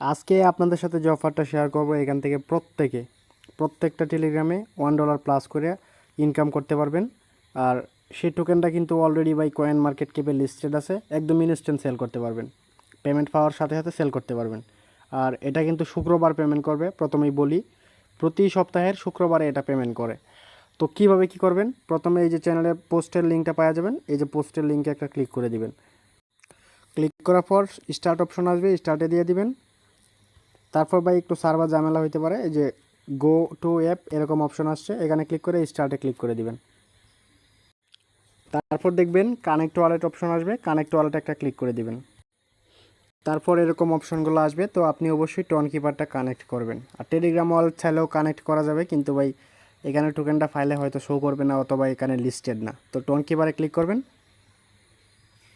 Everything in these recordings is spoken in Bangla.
আজকে আপনাদের সাথে যে অফারটা শেয়ার করব, এখান থেকে প্রত্যেকে, প্রত্যেকটা টেলিগ্রামে ওয়ান ডলার প্লাস করে ইনকাম করতে পারবেন। আর সেই টোকেনটা কিন্তু অলরেডি বাই কয়েন মার্কেট কেপে লিস্টেড আছে, একদম ইনস্ট্যান্ট সেল করতে পারবেন। পেমেন্ট পাওয়ার সাথে সাথে সেল করতে পারবেন। আর এটা কিন্তু শুক্রবার পেমেন্ট করবে, প্রথমেই বলি। প্রতি সপ্তাহের শুক্রবারে এটা পেমেন্ট করে। তো কীভাবে কি করবেন? প্রথমে এই যে চ্যানেলে পোস্টের লিঙ্কটা পাওয়া যাবেন, এই যে পোস্টের লিঙ্কে একটা ক্লিক করে দিবেন। ক্লিক করার পর স্টার্ট অপশন আসবে স্টার্টে দিয়ে দিবেন। তারপর ভাই একটু সার্ভার ঝামেলা হতে পারে, এই যে গো টু অ্যাপ এরকম অপশন আসছে, এখানে ক্লিক করে স্টার্টে ক্লিক করে দিবেন। তারপর দেখবেন কানেক্ট ওয়ালেট অপশন আসবে কানেক্ট ওয়ালেট একটা ক্লিক করে দিবেন। তারপর এরকম অপশনগুলো আসবে, তো আপনি অবশ্যই টন কিপারটা কানেক্ট করবেন। আর টেলিগ্রাম ওয়ালেট চাইলেও কানেক্ট করা যাবে, কিন্তু ভাই এখানে টোকেনটা ফাইলে হয়তো শো করবে না, অথবা এখানে লিস্টেড না। তো টন কিপারে ক্লিক করবেন।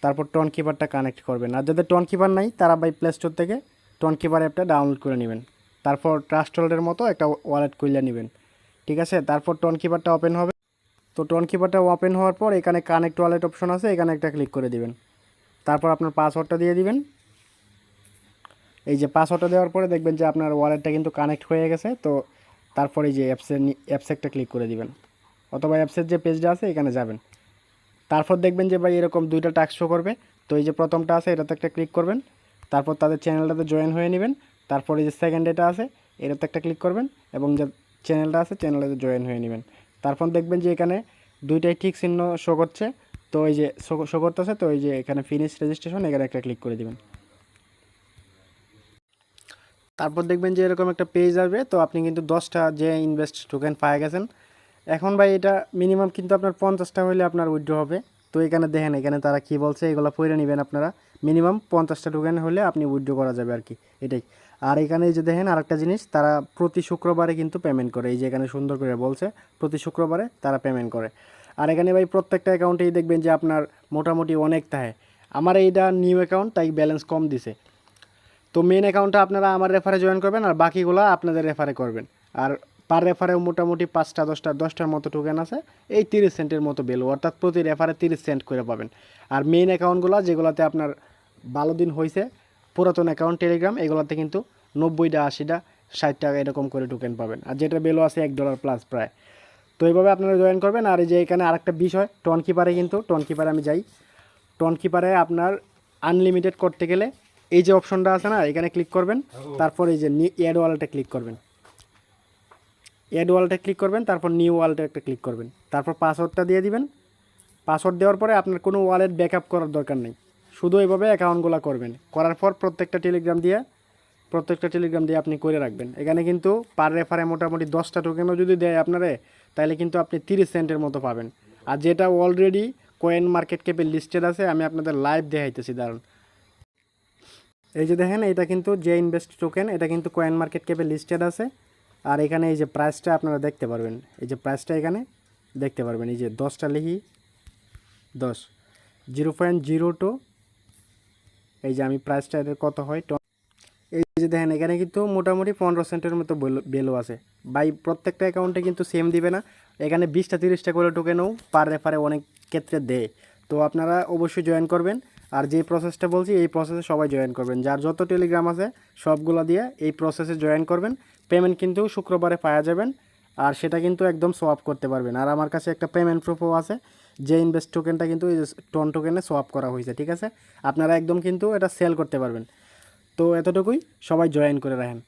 তারপর টন কিপারটা কানেক্ট করবেন। আর যাদের টন কিপার নাই, তারা বাই প্লে স্টোর থেকে টন কিপার অ্যাপটা ডাউনলোড করে নেবেন। তারপর ট্রাস্ট হোল্ডের মতো একটা ওয়ালেট খুলে নেবেন। ঠিক আছে? তারপর টন কিপারটা ওপেন হবে। তো টন কিপারটা ওপেন হওয়ার পর এখানে কানেক্ট ওয়ালেট অপশন আছে, এখানে একটা ক্লিক করে দিবেন। তারপর আপনার পাসওয়ার্ডটা দিয়ে দিবেন। এই যে পাসওয়ার্ডটা দেওয়ার পরে দেখবেন যে আপনার ওয়ালেটটা কিন্তু কানেক্ট হয়ে গেছে। তো তারপরে এই যে অ্যাপসের অ্যাপসে একটা ক্লিক করে দিবেন। অথবা অ্যাপসের যে পেজটা আছে, এখানে যাবেন। তারপর দেখবেন যে ভাই এরকম দুইটা টাস্ক শো করবে। তো এই যে প্রথমটা আছে, এটাতে একটা ক্লিক করবেন। তারপর তাদের চ্যানেলটাতে জয়েন হয়ে নেবেন। তারপরে যে সেকেন্ড এটা আছে এটাতে একটা ক্লিক করবেন এবং যে চ্যানেলটা আছে, চ্যানেলটাতে জয়েন হয়ে নেবেন। তারপর দেখবেন যে এখানে দুইটাই ঠিক চিহ্ন শো করছে। তো এই যে শো করতেছে, তো এই যে এখানে ফিনিশ রেজিস্ট্রেশন এখানে একটা ক্লিক করে দিবেন। তারপর দেখবেন যে এরকম একটা পেজ আসবে। তো আপনি কিন্তু দশটা যে ইনভেস্ট টোকেন পায়ে গেছেন। এখন ভাই এটা মিনিমাম কিন্তু আপনার পঞ্চাশটা হলে আপনার উইথড্র হবে। তো এখানে দেখেন, এখানে তারা কি বলছে, এগুলো পড়ে নেবেন আপনারা। মিনিমাম পঞ্চাশটা টোকেন হলে আপনি উইথড্র করা যাবে আর কি, এটাই। আর এখানে যে দেখেন আরেকটা জিনিস, তারা প্রতি শুক্রবারে কিন্তু পেমেন্ট করে। এই যে এখানে সুন্দর করে বলছে, প্রতি শুক্রবারে তারা পেমেন্ট করে। আর এখানে ভাই প্রত্যেকটা অ্যাকাউন্টেই দেখবেন যে আপনার মোটামুটি অনেক থাকে আমার এইটা নিউ অ্যাকাউন্ট তাই ব্যালেন্স কম দিছে। তো মেন অ্যাকাউন্টটা আপনারা আমার রেফারে জয়েন করবেন আর বাকিগুলো আপনাদের রেফারে করবেন। আর পার রেফারে মোটামুটি পাঁচটা দশটা দশটার মতো টোকেন আছে। এই তিরিশ সেন্টের মতো বেলু অর্থাৎ প্রতি রেফারে তিরিশ সেন্ট করে পাবেন। আর মেইন অ্যাকাউন্টগুলো যেগুলোতে আপনার ভালো দিন হয়েছে পুরাতন অ্যাকাউন্ট টেলিগ্রাম এগুলোতে কিন্তু নব্বইটা আশিটা ষাট টাকা এরকম করে টোকেন পাবেন। আর যেটা বেলো আছে এক ডলার প্লাস প্রায়। তো এইভাবে আপনারা জয়েন করবেন। আর এই যে এখানে আরেকটা বিষয় টন কিপারে কিন্তু টন কিপারে আমি যাই। টন কিপারে আপনার আনলিমিটেড করতে গেলে এই যে অপশনটা আছে না এখানে ক্লিক করবেন। তারপর এই যে অ্যাড ওয়ালেটে ক্লিক করবেন। অ্যাড ওয়ালেটে ক্লিক করবেন, তারপর নিউ ওয়ালেটে একটা ক্লিক করবেন। তারপর পাসওয়ার্ডটা দিয়ে দিবেন। পাসওয়ার্ড দেওয়ার পরে আপনার কোনো ওয়ালেট ব্যাকআপ করার দরকার নেই। শুধু এইভাবে অ্যাকাউন্টগুলো করবেন। করার পর প্রত্যেকটা টেলিগ্রাম দিয়ে, প্রত্যেকটা টেলিগ্রাম দিয়ে আপনি করে রাখবেন। এখানে কিন্তু পার রেফারে মোটামুটি দশটা টোকেনও যদি দেয় আপনারে, তাহলে কিন্তু আপনি তিরিশ সেন্টের মতো পাবেন। আর যেটা অলরেডি কয়েন মার্কেট ক্যাপে লিস্টেড আছে, আমি আপনাদের লাইভ দেখাইতেছি দারুণ এই যে দেখেন, এটা কিন্তু যে ইনভেস্ট টোকেন এটা কিন্তু কয়েন মার্কেট ক্যাপে লিস্টেড আছে। আর এখানে এই যে প্রাইসটা আপনারা দেখতে পারবেন, এই যে প্রাইসটা এখানে দেখতে পারবেন, এই যে দশটা লিখি দশ। জিরো পয়েন্ট জিরো টু, এই যে আমি প্রাইসটা এদের কত হয় এই যে দেখেন, এখানে কিন্তু মোটামুটি পনেরো সেন্টের মতো বেলো আছে। বাই প্রত্যেকটা অ্যাকাউন্টে কিন্তু সেম দিবে না। এখানে বিশটা তিরিশটা করে টোকেনও পার রেফারে অনেক ক্ষেত্রে দেয়। তো আপনারা অবশ্যই জয়েন করবেন। আর যে প্রসেসটা বলছি, এই প্রসেসে সবাই জয়েন করবেন। যার যত টেলিগ্রাম আছে, সবগুলো দিয়ে এই প্রসেসে জয়েন করবেন। পেমেন্ট কিন্তু শুক্রবারে পাওয়া যাবেন, আর সেটা কিন্তু একদম সোয়াপ করতে পারবেন। আর আমার কাছে একটা পেমেন্ট প্রুফও আছে, যে ইনভেস্ট টোকেনটা কিন্তু এই টন টোকেনে সোয়াপ করা হয়েছে, ঠিক আছে? আপনারা একদম কিন্তু এটা সেল করতে পারবেন। তো এতটুকুই, সবাই জয়েন করে রাখেন।